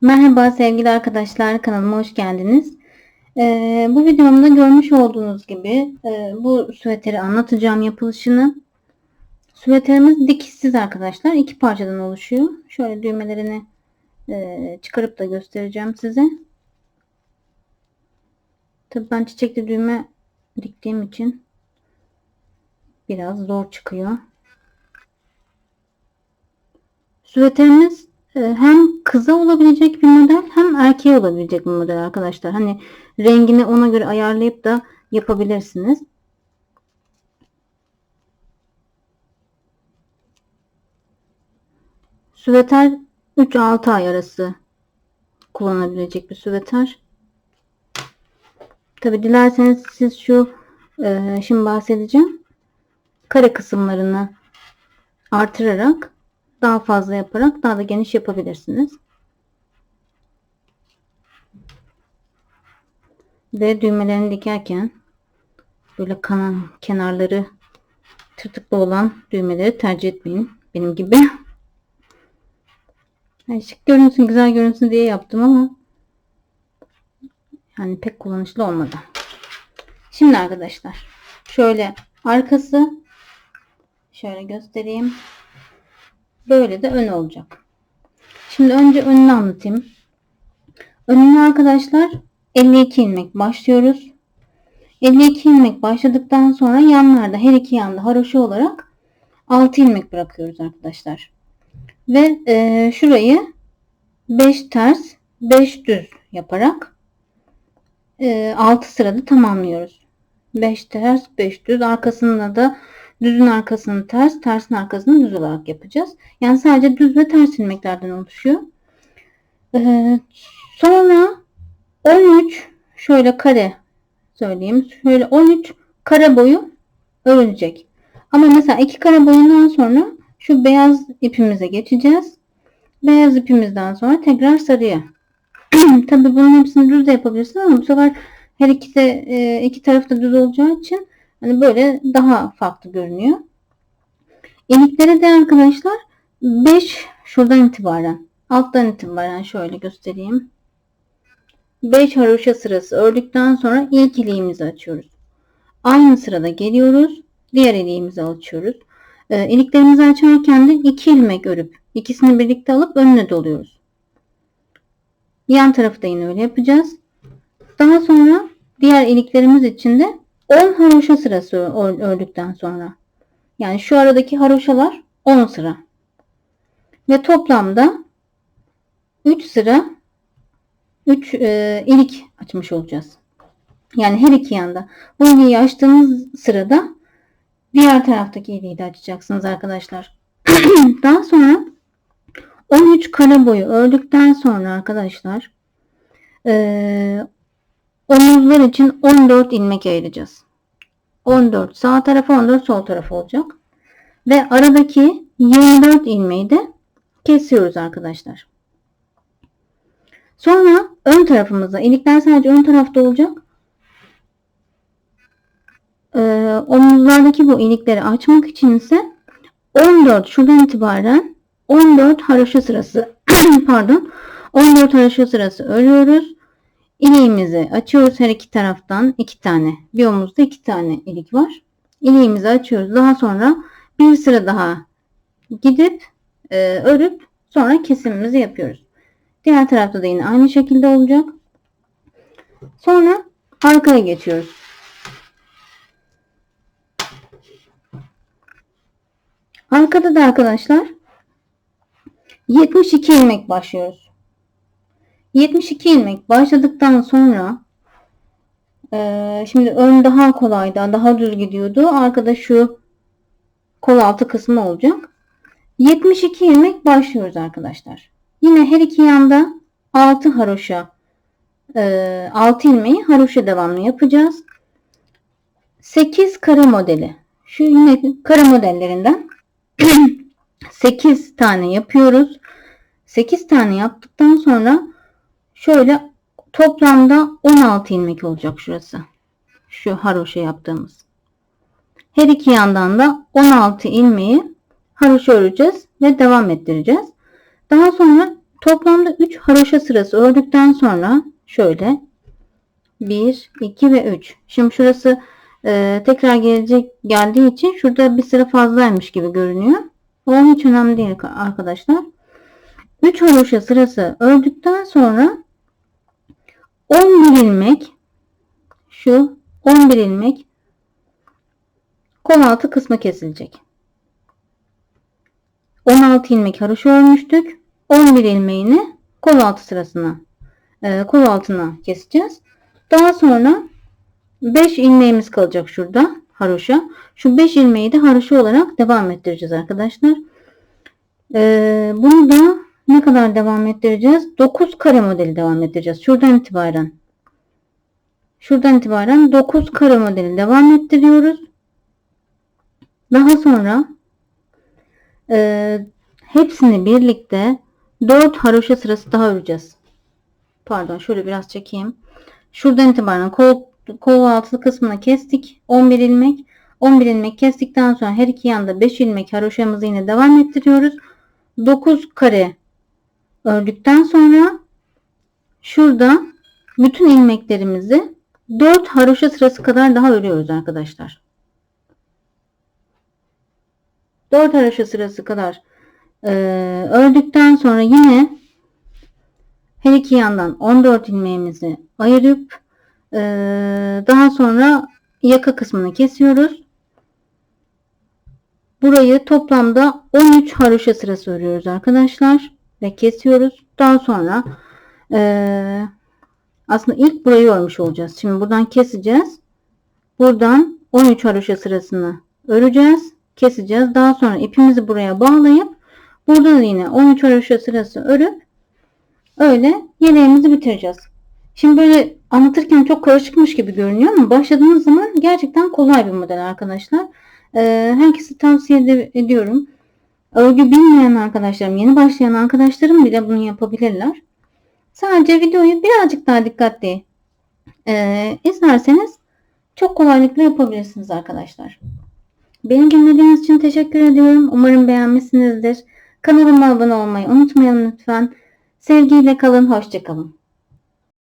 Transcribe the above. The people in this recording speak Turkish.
Merhaba sevgili arkadaşlar kanalıma hoş geldiniz. Ee, bu videomda görmüş olduğunuz gibi e, bu süveteri anlatacağım yapılışını. Süveterimiz dikişsiz arkadaşlar. iki parçadan oluşuyor. Şöyle düğmelerini e, çıkarıp da göstereceğim size. Tabii ben çiçekli düğme diktiğim için biraz zor çıkıyor. Süveterimiz hem kıza olabilecek bir model hem erkeğe olabilecek bir model arkadaşlar. Hani rengini ona göre ayarlayıp da yapabilirsiniz. Süveter 3-6 ay arası kullanabilecek bir süveter. Tabi dilerseniz siz şu e, şimdi bahsedeceğim. Kare kısımlarını artırarak daha fazla yaparak daha da geniş yapabilirsiniz. Ve düğmelerini dikerken böyle kanan kenarları tırtıklı olan düğmeleri tercih etmeyin. Benim gibi. Yani şık görünsün, güzel görünsün diye yaptım ama yani pek kullanışlı olmadı. Şimdi arkadaşlar şöyle arkası şöyle göstereyim. Böyle de ön olacak. Şimdi önce önünü anlatayım. Önüne arkadaşlar 52 ilmek başlıyoruz. 52 ilmek başladıktan sonra yanlarda her iki yanda haroşa olarak 6 ilmek bırakıyoruz arkadaşlar. Ve e, şurayı 5 ters 5 düz yaparak e, 6 sırada tamamlıyoruz. 5 ters 5 düz arkasında da Düzün arkasını ters, tersin arkasını düz olarak yapacağız. Yani sadece düz ve ters ilmeklerden oluşuyor. Ee, sonra 13 şöyle kare söyleyeyim. Şöyle 13 kare boyu örülecek. Ama mesela iki kare boyundan sonra şu beyaz ipimize geçeceğiz. Beyaz ipimizden sonra tekrar sarıya. Tabii bunun hepsini düz de yapabilirsiniz ama bu sefer her iki de e, iki tarafta düz olacağı için Hani böyle daha farklı görünüyor. İlikleri de arkadaşlar 5 şuradan itibaren alttan itibaren şöyle göstereyim. 5 haroşa sırası ördükten sonra ilk iliğimizi açıyoruz. Aynı sırada geliyoruz. Diğer iliğimizi açıyoruz. E, iliklerimizi açarken de 2 ilmek örüp ikisini birlikte alıp önüne doluyoruz. Yan tarafı da yine öyle yapacağız. Daha sonra diğer iliklerimiz için de 10 haroşa sırası ördükten sonra. Yani şu aradaki haroşalar 10 sıra. Ve toplamda 3 sıra 3 e, ilik açmış olacağız. Yani her iki yanda. Bu iliği açtığımız sırada diğer taraftaki iliği de açacaksınız arkadaşlar. Daha sonra 13 kare boyu ördükten sonra arkadaşlar e, Omuzlar için 14 ilmek ayıracağız. 14 sağ tarafa 14 sol tarafa olacak. Ve aradaki 24 ilmeği de kesiyoruz arkadaşlar. Sonra ön tarafımıza ilikler sadece ön tarafta olacak. Ee, omuzlardaki bu ilikleri açmak için ise 14 şuradan itibaren 14 haroşa sırası pardon 14 haroşa sırası örüyoruz. İliğimizi açıyoruz her iki taraftan iki tane. Bir omuzda iki tane ilik var. İliğimizi açıyoruz. Daha sonra bir sıra daha gidip e, örüp sonra kesimimizi yapıyoruz. Diğer tarafta da yine aynı şekilde olacak. Sonra arkaya geçiyoruz. Arkada da arkadaşlar 72 ilmek başlıyoruz. 72 ilmek başladıktan sonra e, şimdi ön daha kolaydı. Daha düz gidiyordu. Arkada şu kol altı kısmı olacak. 72 ilmek başlıyoruz arkadaşlar. Yine her iki yanda 6 haroşa e, 6 ilmeği haroşa devamlı yapacağız. 8 kare modeli. Şu yine kare modellerinden 8 tane yapıyoruz. 8 tane yaptıktan sonra Şöyle toplamda 16 ilmek olacak şurası. Şu haroşa yaptığımız. Her iki yandan da 16 ilmeği haroşa öreceğiz ve devam ettireceğiz. Daha sonra Toplamda 3 haroşa sırası ördükten sonra şöyle 1, 2 ve 3. Şimdi şurası e, tekrar gelecek geldiği için şurada bir sıra fazlaymış gibi görünüyor. O hiç önemli değil arkadaşlar. 3 haroşa sırası ördükten sonra 11 ilmek şu 11 ilmek kol altı kısmı kesilecek. 16 ilmek haroşa örmüştük. 11 ilmeğini kol altı sırasına e, kol altına keseceğiz. Daha sonra 5 ilmeğimiz kalacak şurada haroşa. Şu 5 ilmeği de haroşa olarak devam ettireceğiz arkadaşlar. E, bunu da ne kadar devam ettireceğiz? 9 kare modeli devam ettireceğiz. Şuradan itibaren. Şuradan itibaren 9 kare modeli devam ettiriyoruz. Daha sonra e, hepsini birlikte 4 haroşa sırası daha öreceğiz. Pardon şöyle biraz çekeyim. Şuradan itibaren kol, kol altı kısmını kestik. 11 ilmek. 11 ilmek kestikten sonra her iki yanda 5 ilmek haroşamızı yine devam ettiriyoruz. 9 kare ördükten sonra şurada bütün ilmeklerimizi 4 haroşa sırası kadar daha örüyoruz arkadaşlar. 4 haroşa sırası kadar e, ördükten sonra yine her iki yandan 14 ilmeğimizi ayırıp e, daha sonra yaka kısmını kesiyoruz. Burayı toplamda 13 haroşa sırası örüyoruz arkadaşlar ve kesiyoruz. Daha sonra e, aslında ilk burayı örmüş olacağız. Şimdi buradan keseceğiz. Buradan 13 haroşa sırasını öreceğiz. Keseceğiz. Daha sonra ipimizi buraya bağlayıp burada da yine 13 haroşa sırası örüp öyle yeleğimizi bitireceğiz. Şimdi böyle anlatırken çok karışıkmış gibi görünüyor ama başladığınız zaman gerçekten kolay bir model arkadaşlar. Ee, herkese tavsiye ediyorum. Örgü bilmeyen arkadaşlarım, yeni başlayan arkadaşlarım bile bunu yapabilirler. Sadece videoyu birazcık daha dikkatli e, izlerseniz çok kolaylıkla yapabilirsiniz arkadaşlar. Beni dinlediğiniz için teşekkür ediyorum. Umarım beğenmişsinizdir. Kanalıma abone olmayı unutmayın lütfen. Sevgiyle kalın, hoşçakalın.